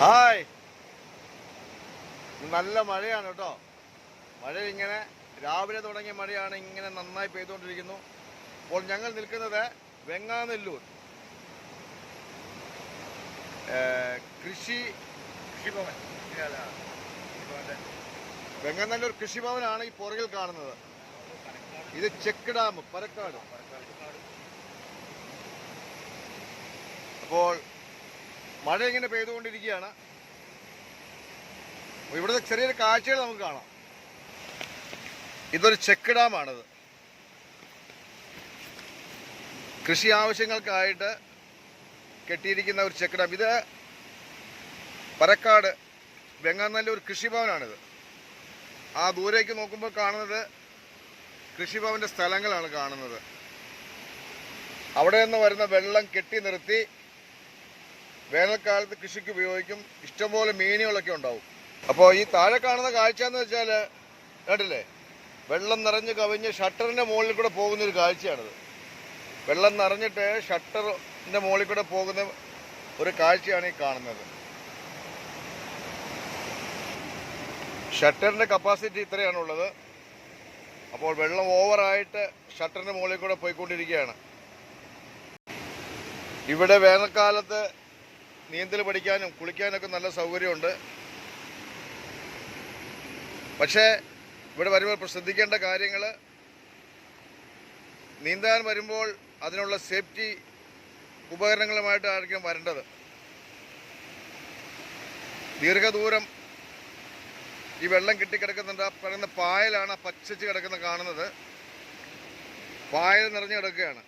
Hi. നല്ല മഴയാണ് കേട്ടോ. മഴ ഇങ്ങനെ രാവിലെ തുടങ്ങിയ മഴയാണ് ഇങ്ങനെ നന്നായി പെയ്തുകൊണ്ടിരിക്കുന്നു. അപ്പോൾ ഞങ്ങൾ നിൽക്കുന്നത് വെങ്ങാനെല്ലൂർ. കൃഷി കൃഷിഭവൻ വെങ്ങാനെല്ലൂർ കൃഷിഭവനാണ് ഈ പുറകിൽ കാണുന്നത്. ഇത് ചെക്ക് ഡാം പരക്കാട്. അപ്പോൾ മഴ ഇങ്ങനെ പെയ്തുകൊണ്ടിരിക്കുകയാണ് ഇവിടുത്തെ ചെറിയൊരു കാഴ്ചകൾ നമുക്ക് കാണാം. ഇതൊരു ചെക്ക് ഡാമാണിത്. കൃഷി ആവശ്യങ്ങൾക്കായിട്ട് കെട്ടിയിരിക്കുന്ന ഒരു ചെക്ക് ഡാം. ഇത് പരക്കാട് വെങ്ങാനല്ലൂർ കൃഷിഭവനാണിത്. ആ ദൂരേക്ക് നോക്കുമ്പോൾ കാണുന്നത് കൃഷിഭവന്റെ സ്ഥലങ്ങളാണ് കാണുന്നത്. അവിടെ നിന്ന് വരുന്ന വെള്ളം കെട്ടി നിർത്തി വേനൽക്കാലത്ത് കൃഷിക്ക് ഉപയോഗിക്കും. ഇഷ്ടംപോലെ മീനുകളൊക്കെ ഉണ്ടാവും. അപ്പോൾ ഈ താഴെ കാണുന്ന കാഴ്ച എന്ന് വെച്ചാൽ കേട്ടില്ലേ വെള്ളം നിറഞ്ഞ് കവിഞ്ഞ് ഷട്ടറിന്റെ മുകളിൽ കൂടെ പോകുന്ന ഒരു കാഴ്ചയാണിത്. വെള്ളം നിറഞ്ഞിട്ട് ഷട്ടറിന്റെ മുകളിൽ കൂടെ പോകുന്ന ഒരു കാഴ്ചയാണ് ഈ കാണുന്നത്. ഷട്ടറിന്റെ കപ്പാസിറ്റി ഇത്രയാണുള്ളത്. അപ്പോൾ വെള്ളം ഓവറായിട്ട് ഷട്ടറിന്റെ മുകളിൽ കൂടെ പോയിക്കൊണ്ടിരിക്കുകയാണ്. ഇവിടെ വേനൽക്കാലത്ത് നീന്തൽ പഠിക്കാനും കുളിക്കാനൊക്കെ നല്ല സൗകര്യമുണ്ട്. പക്ഷേ ഇവിടെ വരുമ്പോൾ ശ്രദ്ധിക്കേണ്ട കാര്യങ്ങൾ നീന്താൻ വരുമ്പോൾ അതിനുള്ള സേഫ്റ്റി ഉപകരണങ്ങളുമായിട്ടായിരിക്കും വരേണ്ടത്. ദീർഘദൂരം ഈ വെള്ളം കെട്ടിക്കിടക്കുന്നുണ്ട്. ആ പറയുന്ന പായലാണ് പച്ചച്ച് കിടക്കുന്ന കാണുന്നത്. പായൽ നിറഞ്ഞു കിടക്കുകയാണ്.